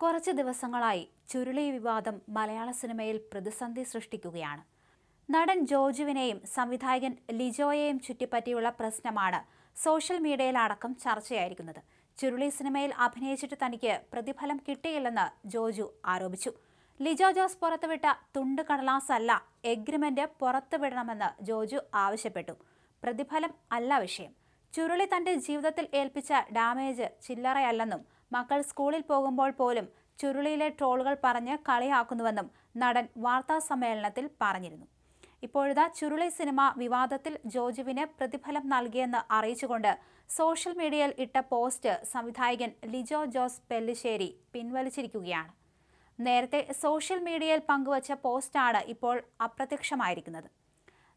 കുറച്ച് ദിവസങ്ങളായി ചുരുളി വിവാദം മലയാള സിനിമയിൽ പ്രതിസന്ധി സൃഷ്ടിക്കുകയാണ്. നടൻ ജോജുവിനെയും സംവിധായകൻ ലിജോയെയും ചുറ്റിപ്പറ്റിയുള്ള പ്രശ്നമാണ് സോഷ്യൽ മീഡിയയിലടക്കം ചർച്ചയായിരിക്കുന്നത്. ചുരുളി സിനിമയിൽ അഭിനയിച്ചിട്ട് തനിക്ക് പ്രതിഫലം കിട്ടിയില്ലെന്ന് ജോജു ആരോപിച്ചു. ലിജോ ജോസ് പുറത്തുവിട്ട തുണ്ട് കടലാസല്ല എഗ്രിമെന്റ് പുറത്തുവിടണമെന്ന് ജോജു ആവശ്യപ്പെട്ടു. പ്രതിഫലം അല്ല വിഷയം. ചുരുളി തന്റെ ജീവിതത്തിൽ ഏൽപ്പിച്ച ഡാമേജ് ചില്ലറയല്ലെന്നും മക്കൾ സ്കൂളിൽ പോകുമ്പോൾ പോലും ചുരുളിയിലെ ട്രോളുകൾ പറഞ്ഞ് കളിയാക്കുന്നുവെന്നും നടൻ വാർത്താ സമ്മേളനത്തിൽ പറഞ്ഞിരുന്നു. ഇപ്പോഴിതാ ചുരുളി സിനിമ വിവാദത്തിൽ ജോജുവിന് പ്രതിഫലം നൽകിയെന്ന് അറിയിച്ചുകൊണ്ട് സോഷ്യൽ മീഡിയയിൽ ഇട്ട പോസ്റ്റ് സംവിധായകൻ ലിജോ ജോസ് പെല്ലിശ്ശേരി പിൻവലിച്ചിരിക്കുകയാണ്. നേരത്തെ സോഷ്യൽ മീഡിയയിൽ പങ്കുവച്ച പോസ്റ്റാണ് ഇപ്പോൾ അപ്രത്യക്ഷമായിരിക്കുന്നത്.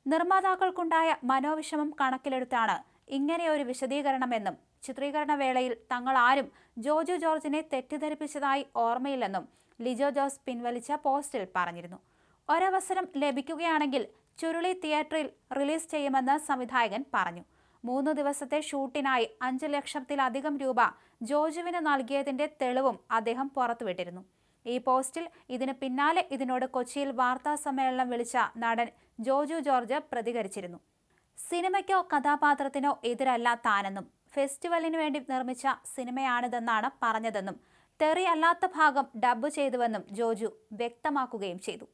നിർമ്മാതാക്കൾക്കുണ്ടായ മനോവിഷമം കണക്കിലെടുത്താണ് ഇങ്ങനെയൊരു വിശദീകരണമെന്നും ചിത്രീകരണ വേളയിൽ തങ്ങൾ ആരും ജോജു ജോർജിനെ തെറ്റിദ്ധരിപ്പിച്ചതായി ഓർമ്മയില്ലെന്നും ലിജോ ജോസ് പിൻവലിച്ച പോസ്റ്റിൽ പറഞ്ഞിരുന്നു. ഒരവസരം ലഭിക്കുകയാണെങ്കിൽ ചുരുളി തിയേറ്ററിൽ റിലീസ് ചെയ്യുമെന്ന് സംവിധായകൻ പറഞ്ഞു. മൂന്ന് ദിവസത്തെ ഷൂട്ടിനായി അഞ്ച് ലക്ഷത്തിലധികം രൂപ ജോജുവിന് നൽകിയതിന്റെ തെളിവും അദ്ദേഹം പുറത്തുവിട്ടിരുന്നു. ഈ പോസ്റ്റിൽ ഇതിന് പിന്നാലെ ഇതിനോട് കൊച്ചിയിൽ വാർത്താ സമ്മേളനം വിളിച്ച നടൻ ജോജു ജോർജ് പ്രതികരിച്ചിരുന്നു. സിനിമയ്ക്കോ കഥാപാത്രത്തിനോ എതിരല്ല താനെന്നും ഫെസ്റ്റിവലിന് വേണ്ടി നിർമ്മിച്ച സിനിമയാണിതെന്നാണ് പറഞ്ഞതെന്നും തെറി അല്ലാത്ത ഭാഗം ഡബ് ചെയ്തുവെന്നും ജോജു വ്യക്തമാക്കുകയും ചെയ്തു.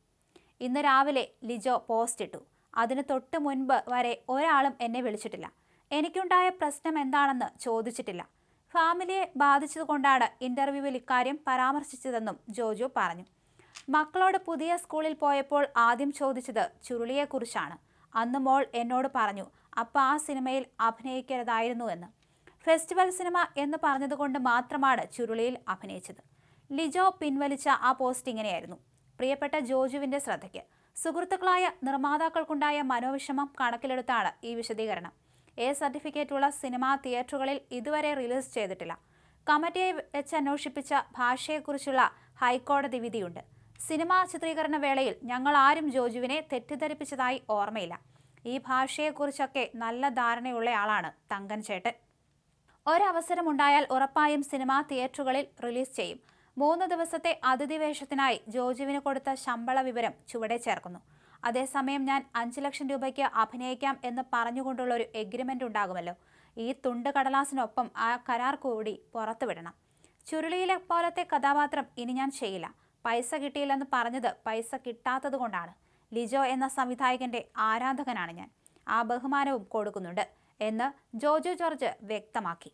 ഇന്ന് രാവിലെ ലിജോ പോസ്റ്റ് ഇട്ടു. അതിന് തൊട്ട് മുൻപ് വരെ ഒരാളും എന്നെ വിളിച്ചിട്ടില്ല. എനിക്കുണ്ടായ പ്രശ്നം എന്താണെന്ന് ചോദിച്ചിട്ടില്ല. ഫാമിലിയെ ബാധിച്ചതുകൊണ്ടാണ് ഇന്റർവ്യൂവിൽ ഇക്കാര്യം പരാമർശിച്ചതെന്നും ജോജു പറഞ്ഞു. മക്കളോട് പുതിയ സ്കൂളിൽ പോയപ്പോൾ ആദ്യം ചോദിച്ചത് ചുരുളിയെക്കുറിച്ചാണ്. അന്ന് മോൾ എന്നോട് പറഞ്ഞു അപ്പ ആ സിനിമയിൽ അഭിനയിക്കരുതായിരുന്നു എന്ന്. ഫെസ്റ്റിവൽ സിനിമ എന്ന് പറഞ്ഞതുകൊണ്ട് മാത്രമാണ് ചുരുളിയിൽ അഭിനയിച്ചത്. ലിജോ പിൻവലിച്ച ആ പോസ്റ്റ് ഇങ്ങനെയായിരുന്നു. പ്രിയപ്പെട്ട ജോജുവിന്റെ ശ്രദ്ധയ്ക്ക്. സുഹൃത്തുക്കളായ നിർമ്മാതാക്കൾക്കുണ്ടായ മനോവിഷമം കണക്കിലെടുത്താണ് ഈ വിശദീകരണം. എ സർട്ടിഫിക്കറ്റുള്ള സിനിമ തിയേറ്ററുകളിൽ ഇതുവരെ റിലീസ് ചെയ്തിട്ടില്ല. കമ്മിറ്റിയെ വെച്ച് അന്വേഷിപ്പിച്ച ഭാഷയെക്കുറിച്ചുള്ള ഹൈക്കോടതി വിധിയുണ്ട്. സിനിമാ ചിത്രീകരണ വേളയിൽ ഞങ്ങൾ ആരും ജോജുവിനെ തെറ്റിദ്ധരിപ്പിച്ചതായി ഓർമ്മയില്ല. ഈ ഭാഷയെക്കുറിച്ചൊക്കെ നല്ല ധാരണയുള്ള ആളാണ് തങ്കൻ ചേട്ടൻ. ഒരവസരമുണ്ടായാൽ ഉറപ്പായും സിനിമ തിയേറ്ററുകളിൽ റിലീസ് ചെയ്യും. മൂന്ന് ദിവസത്തെ അതിഥി വേഷത്തിനായി ജോജുവിന് കൊടുത്ത ശമ്പള വിവരം ചുവടെ ചേർക്കുന്നു. അതേസമയം ഞാൻ അഞ്ച് ലക്ഷം രൂപയ്ക്ക് അഭിനയിക്കാം എന്ന് പറഞ്ഞുകൊണ്ടുള്ള ഒരു എഗ്രിമെന്റ് ഉണ്ടാകുമല്ലോ. ഈ തുണ്ട് കടലാസിനൊപ്പം ആ കരാർ കൂടി പുറത്തുവിടണം. ചുരുളിയിലെ പോലത്തെ കഥാപാത്രം ഇനി ഞാൻ ചെയ്യില്ല. പൈസ കിട്ടിയില്ലെന്ന് പറഞ്ഞത് പൈസ കിട്ടാത്തത് കൊണ്ടാണ്. ലിജോ എന്ന സംവിധായകന്റെ ആരാധകനാണ് ഞാൻ. ആ ബഹുമാനവും കൊടുക്കുന്നുണ്ട് എന്ന് ജോജു ജോർജ് വ്യക്തമാക്കി.